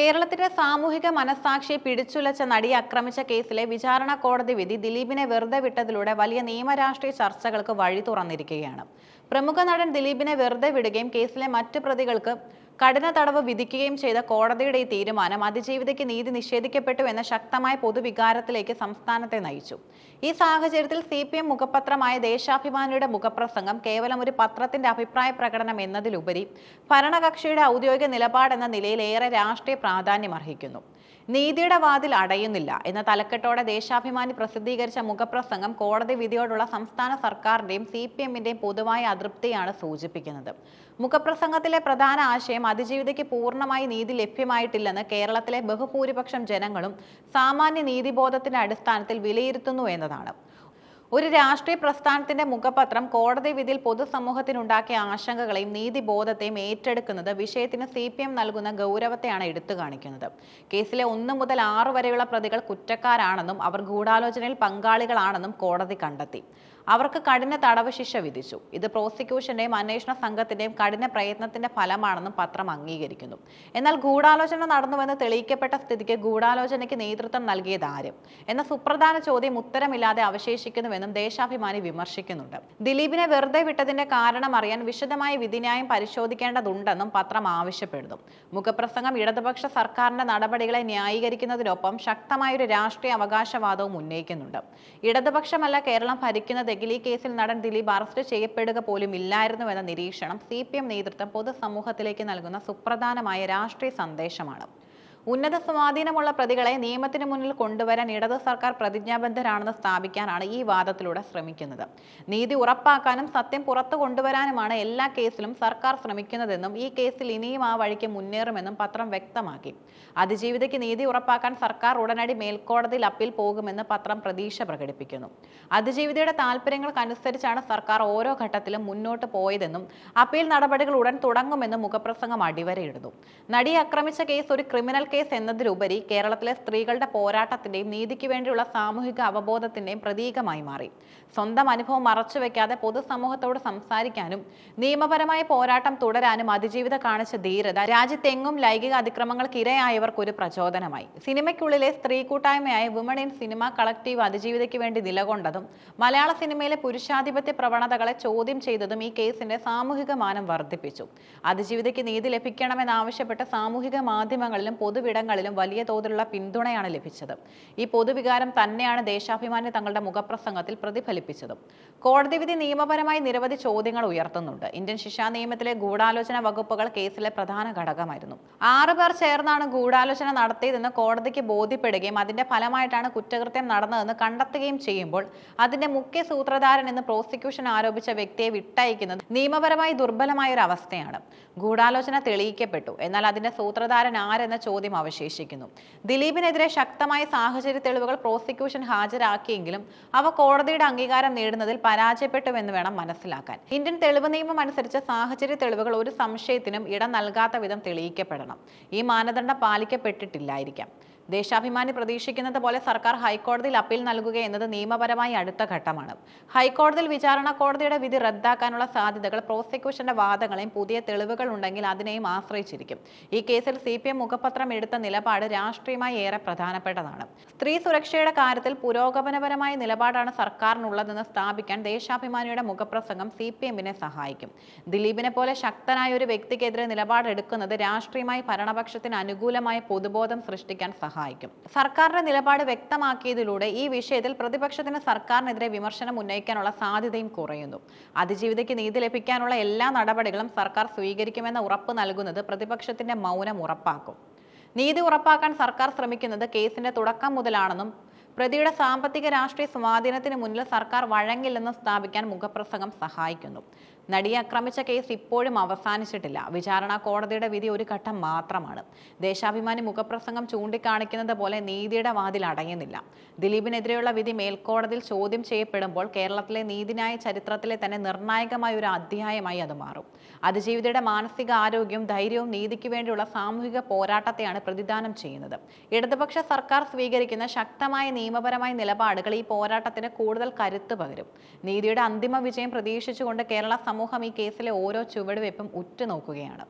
കേരളത്തിന്റെ സാമൂഹിക മനസാക്ഷിയെ പിടിച്ചുലച്ച നടിയെ ആക്രമിച്ച കേസിലെ വിചാരണ കോടതി വിധി ദിലീപിനെ വെറുതെ വിട്ടതിലൂടെ വലിയ നിയമരാഷ്ട്രീയ ചർച്ചകൾക്ക് വഴി തുറന്നിരിക്കുകയാണ്. പ്രമുഖ നടൻ ദിലീപിനെ വെറുതെ വിടുകയും കേസിലെ മറ്റു പ്രതികൾക്ക് കഠിന തടവ് വിധിക്കുകയും ചെയ്ത കോടതിയുടെ ഈ തീരുമാനം അതിജീവിതയ്ക്ക് നീതി നിഷേധിക്കപ്പെട്ടു എന്ന ശക്തമായ പൊതുവികാരത്തിലേക്ക് സംസ്ഥാനത്തെ നയിച്ചു. ഈ സാഹചര്യത്തിൽ സി പി എം മുഖപത്രമായ ദേശാഭിമാനിയുടെ മുഖപ്രസംഗം കേവലം ഒരു പത്രത്തിന്റെ അഭിപ്രായ പ്രകടനം എന്നതിലുപരി ഭരണകക്ഷിയുടെ ഔദ്യോഗിക നിലപാടെന്ന നിലയിൽ ഏറെ രാഷ്ട്രീയ പ്രാധാന്യം അർഹിക്കുന്നു നീതിയുടെ വാതിൽ അടയുന്നില്ല എന്ന തലക്കെട്ടോടെ ദേശാഭിമാനി പ്രസിദ്ധീകരിച്ച മുഖപ്രസംഗം കോടതി വിധിയോടുള്ള സംസ്ഥാന സർക്കാരിന്റെയും സി പി എമ്മിന്റെയും പൊതുവായ അതൃപ്തിയാണ് സൂചിപ്പിക്കുന്നത്. മുഖപ്രസംഗത്തിലെ പ്രധാന ആശയം അതിജീവിതയ്ക്ക് പൂർണമായി നീതി ലഭ്യമായിട്ടില്ലെന്ന് കേരളത്തിലെ ബഹുഭൂരിപക്ഷം ജനങ്ങളും സാമാന്യ നീതിബോധത്തിന്റെ അടിസ്ഥാനത്തിൽ വിലയിരുത്തുന്നു എന്നതാണ്. ഒരു രാഷ്ട്രീയ പ്രസ്ഥാനത്തിന്റെ മുഖപത്രം കോടതി വിധിയിൽ പൊതുസമൂഹത്തിനുണ്ടാക്കിയ ആശങ്കകളെയും നീതിബോധത്തെയും ഏറ്റെടുക്കുന്നത് വിഷയത്തിന് സി പി എം നൽകുന്ന ഗൗരവത്തെയാണ് എടുത്തു കാണിക്കുന്നത്. കേസിലെ ഒന്ന് മുതൽ ആറ് വരെയുള്ള പ്രതികൾ കുറ്റക്കാരാണെന്നും അവർ ഗൂഢാലോചനയിൽ പങ്കാളികളാണെന്നും കോടതി കണ്ടെത്തി. അവർക്ക് കഠിന തടവ് ശിക്ഷ വിധിച്ചു. ഇത് പ്രോസിക്യൂഷന്റെയും അന്വേഷണ സംഘത്തിന്റെയും കഠിന പ്രയത്നത്തിന്റെ ഫലമാണെന്നും പത്രം അംഗീകരിക്കുന്നു. എന്നാൽ ഗൂഢാലോചന നടന്നുവെന്ന് തെളിയിക്കപ്പെട്ട സ്ഥിതിക്ക് ഗൂഢാലോചനയ്ക്ക് നേതൃത്വം നൽകിയത് ആരും എന്ന സുപ്രധാന ചോദ്യം ഉത്തരമില്ലാതെ അവശേഷിക്കുന്നുവെന്നും ദേശാഭിമാനി വിമർശിക്കുന്നുണ്ട്. ദിലീപിനെ വെറുതെ വിട്ടതിന്റെ കാരണം അറിയാൻ വിശദമായ വിധിന്യായം പരിശോധിക്കേണ്ടതുണ്ടെന്നും പത്രം ആവശ്യപ്പെടുന്നു. മുഖപ്രസംഗം ഇടതുപക്ഷ സർക്കാരിന്റെ നടപടികളെ ന്യായീകരിക്കുന്നതിനൊപ്പം ശക്തമായൊരു രാഷ്ട്രീയ അവകാശവാദവും ഉന്നയിക്കുന്നുണ്ട്. ഇടതുപക്ഷമല്ല കേരളം ഈ കേസിൽ നടൻ ദിലീപ് അറസ്റ്റ് ചെയ്യപ്പെടുക പോലും ഇല്ലായിരുന്നുവെന്ന നിരീക്ഷണം സി നേതൃത്വം പൊതുസമൂഹത്തിലേക്ക് നൽകുന്ന സുപ്രധാനമായ രാഷ്ട്രീയ സന്ദേശമാണ്. ഉന്നത സ്വാധീനമുള്ള പ്രതികളെ നിയമത്തിന് മുന്നിൽ കൊണ്ടുവരാൻ ഇടത് സർക്കാർ പ്രതിജ്ഞാബദ്ധരാണെന്ന് സ്ഥാപിക്കാനാണ് ഈ വാദത്തിലൂടെ ശ്രമിക്കുന്നത്. നീതി ഉറപ്പാക്കാനും സത്യം പുറത്തു കൊണ്ടുവരാനുമാണ് എല്ലാ കേസിലും സർക്കാർ ശ്രമിക്കുന്നതെന്നും ഈ കേസിൽ ഇനിയും ആ വഴിക്ക് മുന്നേറുമെന്നും പത്രം വ്യക്തമാക്കി. അതിജീവിതയ്ക്ക് നീതി ഉറപ്പാക്കാൻ സർക്കാർ ഉടനടി മേൽക്കോടതിയിൽ അപ്പീൽ പോകുമെന്ന് പത്രം പ്രതീക്ഷ പ്രകടിപ്പിക്കുന്നു. അതിജീവിതയുടെ താല്പര്യങ്ങൾക്കനുസരിച്ചാണ് സർക്കാർ ഓരോ ഘട്ടത്തിലും മുന്നോട്ട് പോയതെന്നും അപ്പീൽ നടപടികൾ ഉടൻ തുടങ്ങുമെന്നും മുഖപ്രസംഗം അടിവരയിടുന്നു. നടിയെ ആക്രമിച്ച കേസ് ഒരു ക്രിമിനൽ കേസ് എന്നതിലുപരി കേരളത്തിലെ സ്ത്രീകളുടെ പോരാട്ടത്തിന്റെയും നീതിക്ക് വേണ്ടിയുള്ള സാമൂഹിക അവബോധത്തിന്റെയും പ്രതീകമായി മാറി. സ്വന്തം അനുഭവം മറച്ചുവെക്കാതെ പൊതുസമൂഹത്തോട് സംസാരിക്കാനും നിയമപരമായ പോരാട്ടം തുടരാനും അതിജീവിത കാണിച്ച ധീരത രാജ്യത്തെങ്ങും ലൈംഗിക അതിക്രമങ്ങൾക്ക് ഇരയായവർക്ക് ഒരു പ്രചോദനമായി. സിനിമയ്ക്കുള്ളിലെ സ്ത്രീ കൂട്ടായ്മയായ വുമൺ ഇൻ സിനിമ കളക്റ്റീവ് അതിജീവിതയ്ക്ക് വേണ്ടി നിലകൊണ്ടതും മലയാള സിനിമയിലെ പുരുഷാധിപത്യ പ്രവണതകളെ ചോദ്യം ചെയ്തതും ഈ കേസിന്റെ സാമൂഹിക മാനം വർദ്ധിപ്പിച്ചു. അതിജീവിതയ്ക്ക് നീതി ലഭിക്കണമെന്നാവശ്യപ്പെട്ട് സാമൂഹിക മാധ്യമങ്ങളിലും പൊതുവിടങ്ങളിലും വലിയ തോതിലുള്ള പിന്തുണയാണ് ലഭിച്ചത്. ഈ പൊതുവികാരം തന്നെയാണ് ദേശാഭിമാനി തങ്ങളുടെ മുഖപ്രസംഗത്തിൽ പ്രതിഫലിപ്പിച്ചതും. കോടതി വിധി നിയമപരമായി നിരവധി ചോദ്യങ്ങൾ ഉയർത്തുന്നുണ്ട്. ഇന്ത്യൻ ശിക്ഷാ നിയമത്തിലെ ഗൂഢാലോചന വകുപ്പുകൾ കേസിലെ പ്രധാന ഘടകമായിരുന്നു. ആറ് പേർ ചേർന്നാണ് ഗൂഢാലോചന നടത്തിയതെന്ന് കോടതിക്ക് ബോധ്യപ്പെടുകയും അതിന്റെ ഫലമായിട്ടാണ് കുറ്റകൃത്യം നടന്നതെന്ന് കണ്ടെത്തുകയും ചെയ്യുമ്പോൾ അതിന്റെ മുഖ്യ സൂത്രധാരൻ എന്ന് പ്രോസിക്യൂഷൻ ആരോപിച്ച വ്യക്തിയെ വിട്ടയക്കുന്നത് നിയമപരമായി ദുർബലമായ ഒരു അവസ്ഥയാണ് ഗൂഢാലോചന തെളിയിക്കപ്പെട്ടു. എന്നാൽ അതിന്റെ സൂത്രധാരൻ ആരെന്ന ചോദ്യം അവശേഷിക്കുന്നു. ദിലീപിനെതിരെ ശക്തമായ സാഹചര്യ തെളിവുകൾ പ്രോസിക്യൂഷൻ ഹാജരാക്കിയെങ്കിലും അവ കോടതിയുടെ അംഗീകാരം നേടുന്നതിൽ പരാജയപ്പെട്ടുവെന്ന് വേണം മനസ്സിലാക്കാൻ. ഇന്ത്യൻ തെളിവ് നിയമം അനുസരിച്ച് സാഹചര്യ തെളിവുകൾ ഒരു സംശയത്തിനും ഇടം നൽകാത്ത വിധം തെളിയിക്കപ്പെടണം. ഈ മാനദണ്ഡം പാലിക്കപ്പെട്ടിട്ടില്ലായിരിക്കാം. ദേശാഭിമാനി പ്രതീക്ഷിക്കുന്നത് പോലെ സർക്കാർ ഹൈക്കോടതിയിൽ അപ്പീൽ നൽകുക എന്നത് നിയമപരമായി അടുത്ത ഘട്ടമാണ്. ഹൈക്കോടതിയിൽ വിചാരണ കോടതിയുടെ വിധി റദ്ദാക്കാനുള്ള സാധ്യതകൾ പ്രോസിക്യൂഷന്റെ വാദങ്ങളെയും പുതിയ തെളിവുകൾ ഉണ്ടെങ്കിൽ അതിനെയും ആശ്രയിച്ചിരിക്കും. ഈ കേസിൽ സി പി എം മുഖപത്രം എടുത്ത നിലപാട് രാഷ്ട്രീയമായി ഏറെ പ്രധാനപ്പെട്ടതാണ്. സ്ത്രീ സുരക്ഷയുടെ കാര്യത്തിൽ പുരോഗമനപരമായ നിലപാടാണ് സർക്കാരിനുള്ളതെന്ന് സ്ഥാപിക്കാൻ ദേശാഭിമാനിയുടെ മുഖപ്രസംഗം സി പി എമ്മിനെ സഹായിക്കും. ദിലീപിനെ പോലെ ശക്തനായ ഒരു വ്യക്തിക്കെതിരെ നിലപാടെടുക്കുന്നത് രാഷ്ട്രീയമായി ഭരണപക്ഷത്തിന് അനുകൂലമായ പൊതുബോധം സൃഷ്ടിക്കാൻ സഹായിക്കും. സർക്കാരിന്റെ നിലപാട് വ്യക്തമാക്കിയതിലൂടെ ഈ വിഷയത്തിൽ പ്രതിപക്ഷത്തിന് സർക്കാരിനെതിരെ വിമർശനം ഉന്നയിക്കാനുള്ള സാധ്യതയും കുറയുന്നു. അതിജീവിതയ്ക്ക് നീതി ലഭിക്കാനുള്ള എല്ലാ നടപടികളും സർക്കാർ സ്വീകരിക്കുമെന്ന ഉറപ്പ് നൽകുന്നത് പ്രതിപക്ഷത്തിന്റെ മൗനം ഉറപ്പാക്കും. നീതി ഉറപ്പാക്കാൻ സർക്കാർ ശ്രമിക്കുന്നത് കേസിന്റെ തുടക്കം മുതലാണെന്നും പ്രതിയുടെ സാമ്പത്തിക രാഷ്ട്രീയ സ്വാധീനത്തിന് മുന്നിൽ സർക്കാർ വഴങ്ങില്ലെന്ന് സ്ഥാപിക്കാൻ മുഖപ്രസംഗം സഹായിക്കുന്നു. നടിയെ ആക്രമിച്ച കേസ് ഇപ്പോഴും അവസാനിച്ചിട്ടില്ല. വിചാരണ കോടതിയുടെ വിധി ഒരു ഘട്ടം മാത്രമാണ്. ദേശാഭിമാനി മുഖപ്രസംഗം ചൂണ്ടിക്കാണിക്കുന്നത് പോലെ നീതിയുടെ വാതിൽ അടയുന്നില്ല. ദിലീപിനെതിരെയുള്ള വിധി മേൽക്കോടതിയിൽ ചോദ്യം ചെയ്യപ്പെടുമ്പോൾ കേരളത്തിലെ നീതിന്യായ ചരിത്രത്തിലെ തന്നെ നിർണായകമായ ഒരു അധ്യായമായി അത് മാറും. അതിജീവിതയുടെ മാനസിക ആരോഗ്യവും ധൈര്യവും നീതിക്ക് വേണ്ടിയുള്ള സാമൂഹിക പോരാട്ടത്തെയാണ് പ്രതിദാനം ചെയ്യുന്നത്. ഇടതുപക്ഷ സർക്കാർ സ്വീകരിക്കുന്ന ശക്തമായ നിയമപരമായ നിലപാടുകൾ ഈ പോരാട്ടത്തിന് കൂടുതൽ കരുത്ത് പകരും. നീതിയുടെ അന്തിമ വിജയം പ്രതീക്ഷിച്ചുകൊണ്ട് കേരള സമൂഹം ഈ കേസിലെ ഓരോ ചുവടുവയ്പും ഉറ്റുനോക്കുകയാണ്.